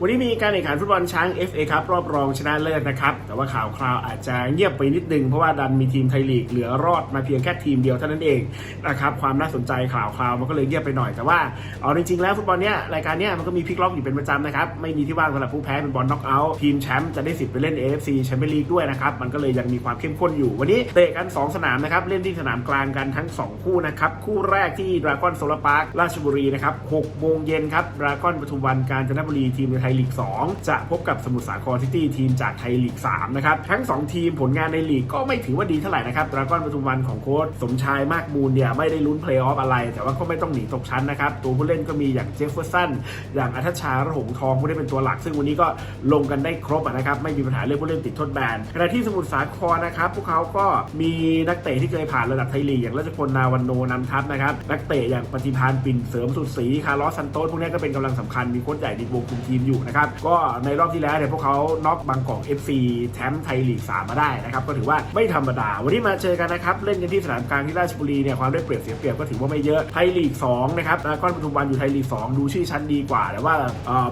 วันนี้มีการแข่งขันฟุตบอลช้าง FA ครับรอบรองชนะเลิศนะครับ แต่ว่าข่าวคราวอาจจะเงียบไปนิดนึง เพราะว่าดันมีทีมไทยลีกเหลือรอดมาเพียงแค่ทีมเดียวเท่านั้นเองนะครับความน่าสนใจข่าวคราวมันก็เลยเงียบไปหน่อย แต่ว่าเอาจริงๆแล้วฟุตบอลเนี้ยรายการเนี้ยมันก็มีพลิกล็อกอยู่เป็นประจำนะครับ ไม่มีที่ว่างสำหรับผู้แพ้เป็นบอลน็อกเอาท์ทีมแชมป์จะได้สิทธิ์ไปเล่น AFC แชมเปี้ยนลีกด้วยนะครับมันก็เลยยังมีความเข้มข้นอยู่ วันนี้เตะกัน 2 สนามนะครับเล่นที่สนามกลางกันทั้ง 2 คู่นะครับคู่แรกที่ดราก้อนโซลาร์พาร์คราชบุรีนะครับ6โมงเย็นครับดราก้อนปทุมวันกาญจนบุรีทีมในทยลีก 2 จะพบกับสมุทรสาครซิตี้ทีมจากไทยลีก 3 นะครับ ทั้ง 2 ทีมผลงานในลีกก็ไม่ถือว่าดีเท่าไหร่นะครับดราก้อนปทุมวันของโค้ชสมชายมากมูลเนี่ยไม่ได้ลุ้นเพลย์ออฟอะไร แต่ว่าก็ไม่ต้องหนีตกชั้นนะครับ ตัวผู้เล่นก็มีอย่างเจฟเฟอร์สันอย่างอัธชาระหงทองผู้เล่นเป็นตัวหลัก ซึ่งวันนี้ก็ลงกันได้ครบนะครับไม่มีปัญหาเรื่องผู้เล่นติดโทษแบนขณะที่สมุทรสาครนะครับพวกเขาก็มีนักเตะที่เคยผ่านระดับไทยลีกอย่างราชพลนาวันโนนำทัพนะครับนักเตะอย่างปฏิพานปิ่นเสริมสุดศรีคาร์ลอสซันโตสพวกนี้ก็เป็นกำลังสำคัญมีโค้ชใหญ่ในวงคุมทีมอยู่นะครับ ก็ในรอบที่แล้วเนี่ยพวกเขาน็อกบางกอก FC แชมป์ไทยลีก 3 มาได้นะครับ ก็ถือว่าไม่ธรรมดา วันนี้มาเจอกันนะครับ เล่นกันที่สนามกลางที่ราชบุรีเนี่ยความได้เปรียบเสียเปรียบก็ถือว่าไม่เยอะ ไทยลีก 2 นะครับแล้วก็ปทุมวันอยู่ไทยลีก 2 ดูชื่อชั้นดีกว่า แต่ว่า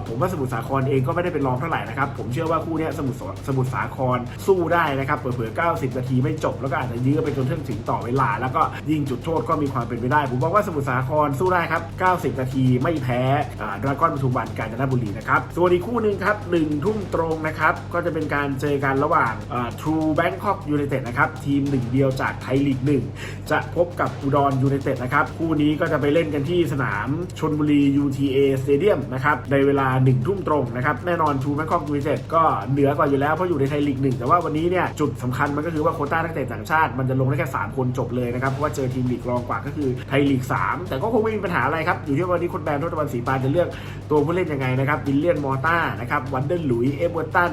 ผมว่าสมุทรสาครเองก็ไม่ได้เป็นรองเท่าไหร่นะครับ ผมเชื่อว่าคู่นี้สมุทรสสมุทรสาครสู้ได้นะครับ เผื่อๆ90 นาทีไม่จบแล้วก็อาจจะยื้อไปจนถึงต่อเวลา แล้วก็ยิงจุดโทษก็มีความเป็นไปได้ ผมบอกว่าสมุทรสาครสู้ได้ครับ 90 นาทีไม่แพ้ดราก้อนปทุมวันกาญจนบุรีนะครับส่วนอีกคู่หนึ่งครับหนึ่งทุ่มตรงนะครับ ก็จะเป็นการเจอกันระหว่างทรูแบงคอกยูไนเต็ดนะครับ ทีมหนึ่งเดียวจากไทยลีกหนึ่งจะพบกับอุดรยูไนเต็ดนะครับ คู่นี้ก็จะไปเล่นกันที่สนามชนบุรี UTA Stadium นะครับ ในเวลา1นึ่ทุ่มตรงนะครับ แน่นอนทรูแบงคอกยูไนเต็ดก็เหนือกว่าอยู่แล้ว เพราะอยู่ในไทยลีกหนึ่งแต่ว่าวันนี้เนี่ยจุดสำคัญมันก็คือว่าโคต้านักเตะต่างชาติมันจะลงได้แค่3คนจบเลยนะครับเพราะว่าเจอทีมลีกรองกว่าก็คือไทยลีก3แต่ก็คงไม่มีปัญหาอะไรครับอยู่ที่วันนี้คนแบนทศตวรรณศรีปานจะเลือกตัวผู้เล่นยังไงนะครับวิลเลียนมอต้านะครับวันเดอร์หลุยเอเวอร์ตัน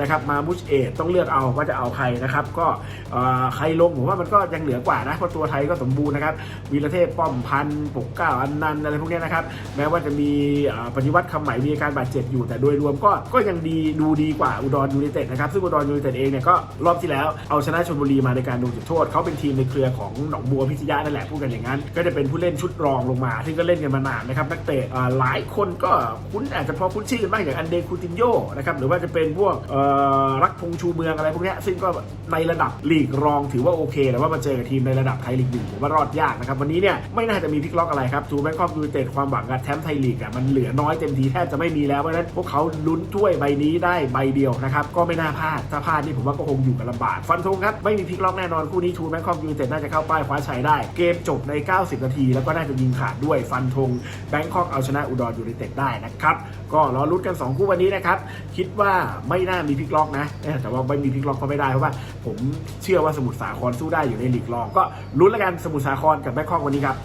นะครับมาบุชเอตต้องเลือกเอาว่าจะเอาใครนะครับ ก็ใครลงผมว่ามันก็ยังเหลือกว่านะเพราะตัวไทยก็สมบูรณ์นะครับวีรเทพป้อมพันธ์ปกเก้าอันนันอะไรพวกนี้นะครับแม้ว่าจะมีปฏิวัติคำใหม่มีอาการบาดเจ็บอยู่แต่โดยรวมก็ก็ยังดีดูดีกว่าอุดรยูไนเต็ดนะครับซึ่งอุดรยูไนเต็ดเองเนี่ยก็รอบที่แล้วเอาชนะชลบุรีมาในการดวลจุดโทษเขาเป็นทีมในเครือของหนองบัวพิทยานั่นแหละพูดกันอย่างนั้น ก็จะเป็นผู้เล่นชุดรองลงมาซึ่ก็เล่นกันมานานนะครับนักเตะหลายคนก็คุ้นอาจจะพอคุ้นชื่อนบ้างอย่างอันเดคูตินโยนะครับหรือว่าจะเป็นพวกรักพงษ์ชูเมืองอะไรพวกนี้ซึ่งก็ในระดับลีกรองถือว่าโอเคแต่ว่ามาเจอกับทีมในระดับไทยลีกหนึ่งผมว่ารอดยากนะครับวันนี้เนี่ยไม่น่าจะมีพลิกล็อกอะไรครับทูแบงคอกยูเต็ดความหวังกับแชมป์ไทยลีกอะมันเหลือน้อยเต็มทีแทบจะไม่มีแล้วเพราะฉะนั้นพวกเขาลุ้นถ้วยใบนี้ได้ใบเดียวนะครับก็ไม่น่าพลาดถ้าพลาดนี่ผมว่าก็คงอยู่กันลำบากฟันธงครับไม่มีพลิกล็อกแน่นอนคู่นี้ทูแบงคอกยูเต็ดน่าจะเข้าป้ายคว้าชัยได้ เกมจบใน 90 นาที แล้วก็น่าจะยิงขาดด้วยฟันธงแบงคอกเอาชนะอุดรยูไนเต็ดได้นะครับก็รอลุ้นกัน 2 คู่วันนี้นะครับ คิดว่าไม่น่ามีพลิกล็อกนะแต่ว่าไม่มีพลิกล็อกก็ไม่ได้เพราะว่าผมเชื่อว่าสมุทรสาครสู้ได้อยู่ในลีกรองก็ลุ้นแล้วกันสมุทรสาครกับแบงคอกวันนี้ครับ